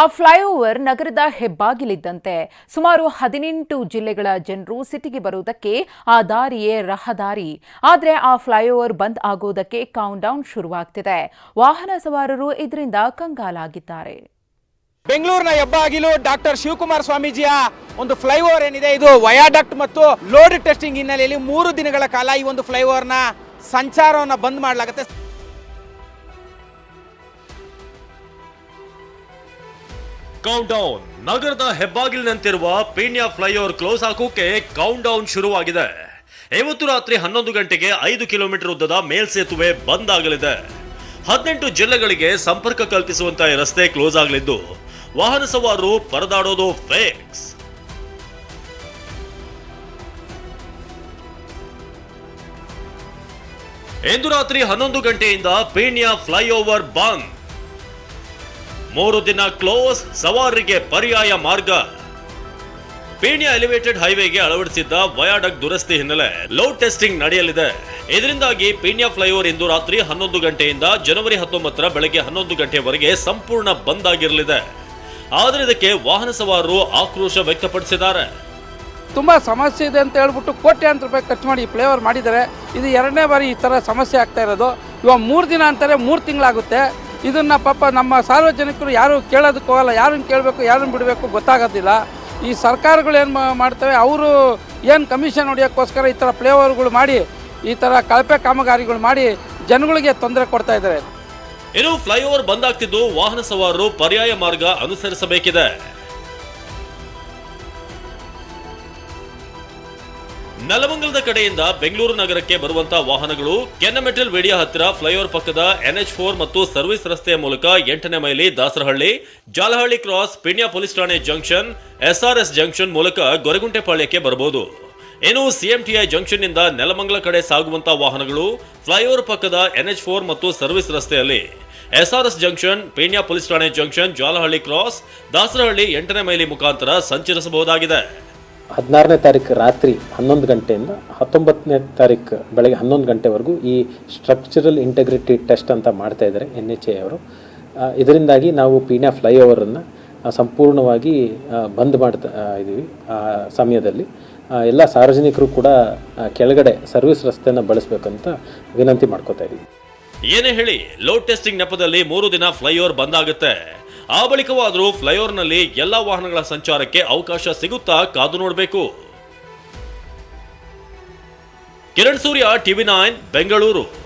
ಆ ಫ್ಲೈಓವರ್ ನಗರದ ಹೆಬ್ಬಾಗಿಲಿದ್ದಂತೆ ಸುಮಾರು ಹದಿನೆಂಟು ಜಿಲ್ಲೆಗಳ ಜನರು ಸಿಟಿಗೆ ಬರುವುದಕ್ಕೆ ಆ ದಾರಿಯೇ ರಹದಾರಿ. ಆದರೆ ಆ ಫ್ಲೈಓವರ್ ಬಂದ್ ಆಗೋದಕ್ಕೆ ಕೌಂಟ್ ಡೌನ್ ಶುರುವಾಗ್ತಿದೆ. ವಾಹನ ಸವಾರರು ಇದರಿಂದ ಕಂಗಾಲಾಗಿದ್ದಾರೆ. ಬೆಂಗಳೂರಿನ ಹೆಬ್ಬಾಗಿಲು ಡಾಕ್ಟರ್ ಶಿವಕುಮಾರ ಸ್ವಾಮೀಜಿಯ ಒಂದು ಫ್ಲೈಓವರ್ ಏನಿದೆ, ಇದು ವಯಾಡಕ್ಟ್ ಮತ್ತು ಲೋಡ್ ಟೆಸ್ಟಿಂಗ್ ಹಿನ್ನೆಲೆಯಲ್ಲಿ ಮೂರು ದಿನಗಳ ಕಾಲ ಈ ಒಂದು ಫ್ಲೈಓವರ್ನ ಸಂಚಾರವನ್ನು ಬಂದ್ ಮಾಡಲಾಗುತ್ತೆ. ಕೌಂಟ್ ಡೌನ್ ನಗರದ ಹೆಬ್ಬಾಗಿಲಿನಂತಿರುವ ಪೀಣ್ಯ ಫ್ಲೈಓವರ್ ಕ್ಲೋಸ್ ಹಾಕೋಕೆ ಕೌಂಟ್ ಡೌನ್ ಶುರುವಾಗಿದೆ. ಇವತ್ತು ರಾತ್ರಿ ಹನ್ನೊಂದು ಗಂಟೆಗೆ ಐದು ಕಿಲೋಮೀಟರ್ ಉದ್ದದ ಮೇಲ್ಸೇತುವೆ ಬಂದ್ ಆಗಲಿದೆ ಹದಿನೆಂಟು ಜಿಲ್ಲೆಗಳಿಗೆ ಸಂಪರ್ಕ ಕಲ್ಪಿಸುವಂತ ರಸ್ತೆ ಕ್ಲೋಸ್ ಆಗಲಿದ್ದು, ವಾಹನ ಸವಾರರು ಪರದಾಡೋದು ಫೇಕ್ಸ್ ಇಂದು ರಾತ್ರಿ ಹನ್ನೊಂದು ಗಂಟೆಯಿಂದ ಪೀಣ್ಯ ಫ್ಲೈಓವರ್ ಬಂದ್. ಮೂರು ದಿನ ಕ್ಲೋಸ್ ಸವಾರರಿಗೆ ಪರ್ಯಾಯ ಮಾರ್ಗ. ಪೀಣ್ಯ ಎಲಿವೇಟೆಡ್ ಹೈವೇಗೆ ಅಳವಡಿಸಿದ್ದ ವಯಾಡಕ್ ದುರಸ್ತಿ ಹಿನ್ನೆಲೆ ಲೋಡ್ ಟೆಸ್ಟಿಂಗ್ ನಡೆಯಲಿದೆ. ಇದರಿಂದಾಗಿ ಪೀಣ್ಯ ಫ್ಲೈಓವರ್ ಇಂದು ರಾತ್ರಿ ಹನ್ನೊಂದು ಗಂಟೆಯಿಂದ ಜನವರಿ ಹತ್ತೊಂಬತ್ತರ ಬೆಳಗ್ಗೆ ಹನ್ನೊಂದು ಗಂಟೆವರೆಗೆ ಸಂಪೂರ್ಣ ಬಂದ್ ಆಗಿರಲಿದೆ. ಆದರೆ ಇದಕ್ಕೆ ವಾಹನ ಸವಾರರು ಆಕ್ರೋಶ ವ್ಯಕ್ತಪಡಿಸಿದ್ದಾರೆ. ತುಂಬ ಸಮಸ್ಯೆ ಇದೆ ಅಂತ ಹೇಳ್ಬಿಟ್ಟು ಕೋಟ್ಯಾಂತರ ರೂಪಾಯಿ ಖರ್ಚು ಮಾಡಿ ಫ್ಲೈಓವರ್ ಮಾಡಿದ್ದಾರೆ. ಇದು ಎರಡನೇ ಬಾರಿ ಈ ಥರ ಸಮಸ್ಯೆ ಆಗ್ತಾ ಇರೋದು. ಇವಾಗ ಮೂರು ದಿನ ಅಂತಾರೆ, ಮೂರು ತಿಂಗಳಾಗುತ್ತೆ. ಇದನ್ನು ಪಾಪ ನಮ್ಮ ಸಾರ್ವಜನಿಕರು ಯಾರು ಕೇಳೋದಕ್ಕೆ ಹೋಗಲ್ಲ ಯಾರನ್ನು ಕೇಳಬೇಕು, ಯಾರನ್ನು ಬಿಡಬೇಕು ಗೊತ್ತಾಗೋದಿಲ್ಲ. ಈ ಸರ್ಕಾರಗಳು ಏನು ಮಾಡ್ತವೆ, ಅವರು ಏನು ಕಮಿಷನ್ ಹೊಡೆಯೋಕ್ಕೋಸ್ಕರ ಈ ಥರ ಫ್ಲೇವರ್ಗಳು ಮಾಡಿ, ಈ ಥರ ಕಳಪೆ ಕಾಮಗಾರಿಗಳು ಮಾಡಿ ಜನಗಳಿಗೆ ತೊಂದರೆ ಕೊಡ್ತಾ ಇದ್ದಾರೆ. ಇನ್ನು ಫ್ಲೈಓವರ್ ಬಂದಾಗ್ತಿದ್ದು ವಾಹನ ಸವಾರರು ಪರ್ಯಾಯ ಮಾರ್ಗ ಅನುಸರಿಸಬೇಕಿದೆ. ನೆಲಮಂಗಲದ ಕಡೆಯಿಂದ ಬೆಂಗಳೂರು ನಗರಕ್ಕೆ ಬರುವಂತಹ ವಾಹನಗಳು ಕೆನ್ನಮೆಟಲ್ ವೇಡಿಯಾ ಹತ್ತಿರ ಫ್ಲೈಓವರ್ ಪಕ್ಕದ ಎನ್ಎಚ್ ಫೋರ್ ಮತ್ತು ಸರ್ವಿಸ್ ರಸ್ತೆಯ ಮೂಲಕ ಎಂಟನೇ ಮೈಲಿ ದಾಸರಹಳ್ಳಿ, ಜಾಲಹಳ್ಳಿ ಕ್ರಾಸ್, ಪಿಣ್ಯ ಪೊಲೀಸ್ ಠಾಣೆ ಜಂಕ್ಷನ್, ಎಸ್ಆರ್ಎಸ್ ಜಂಕ್ಷನ್ ಮೂಲಕ ಗೊರಗುಂಟೆಪಾಳ್ಯಕ್ಕೆ ಬರಬಹುದು. ಇನ್ನು ಸಿಎಂಟಿಐ ಜಂಕ್ಷನ್ನಿಂದ ನೆಲಮಂಗಲ ಕಡೆ ಸಾಗುವಂತಹ ವಾಹನಗಳು ಫ್ಲೈಓವರ್ ಪಕ್ಕದ ಎನ್ಎಚ್ ಫೋರ್ ಮತ್ತು ಸರ್ವಿಸ್ ರಸ್ತೆಯಲ್ಲಿ. ಎಸ್ಆರ್ಎಸ್ ಜಂಕ್ಷನ್, ಪೇಣ್ಯ ಪೊಲೀಸ್ ಠಾಣೆ ಜಂಕ್ಷನ್, ಜಾಲಹಳ್ಳಿ ಕ್ರಾಸ್, ದಾಸರಹಳ್ಳಿ ಎಂಟನೇ ಮೈಲಿ ಮುಖಾಂತರ ಸಂಚರಿಸಬಹುದಾಗಿದೆ. ಹದಿನಾರನೇ ತಾರೀಕು ರಾತ್ರಿ ಹನ್ನೊಂದು ಗಂಟೆಯಿಂದ ಹತ್ತೊಂಬತ್ತನೇ ತಾರೀಕು ಬೆಳಗ್ಗೆ ಹನ್ನೊಂದು ಗಂಟೆವರೆಗೂ ಈ ಸ್ಟ್ರಕ್ಚರಲ್ ಇಂಟೆಗ್ರಿಟಿ ಟೆಸ್ಟ್ ಅಂತ ಮಾಡ್ತಾ ಇದ್ದಾರೆ ಎನ್ ಎಚ್ ಎ ಅವರು ಇದರಿಂದಾಗಿ ನಾವು ಪೀಣ್ಯ ಫ್ಲೈಓವರನ್ನು ಸಂಪೂರ್ಣವಾಗಿ ಬಂದ್ ಮಾಡ್ತಾ ಇದ್ದೀವಿ ಆ, ಸಮಯದಲ್ಲಿ. ಎಲ್ಲ ಸಾರ್ವಜನಿಕರು ಕೂಡ ಕೆಳಗಡೆ ಸರ್ವಿಸ್ ರಸ್ತೆಯನ್ನು ಬಳಸಬೇಕಂತ ವಿನಂತಿ ಮಾಡ್ಕೋತಾ ಇದ್ದೀವಿ ಏನೇ ಹೇಳಿ, ಲೋಡ್ ಟೆಸ್ಟಿಂಗ್ ನೆಪದಲ್ಲಿ ಮೂರು ದಿನ ಫ್ಲೈಓವರ್ ಬಂದ್ ಆಗುತ್ತೆ. ಆ ಬಳಿಕವಾದರೂ ಫ್ಲೈಓವರ್ನಲ್ಲಿ ಎಲ್ಲ ವಾಹನಗಳ ಸಂಚಾರಕ್ಕೆ ಅವಕಾಶ ಸಿಗುತ್ತಾ ಕಾದು ನೋಡಬೇಕು. Kiran Surya, TV nine, Bengaluru.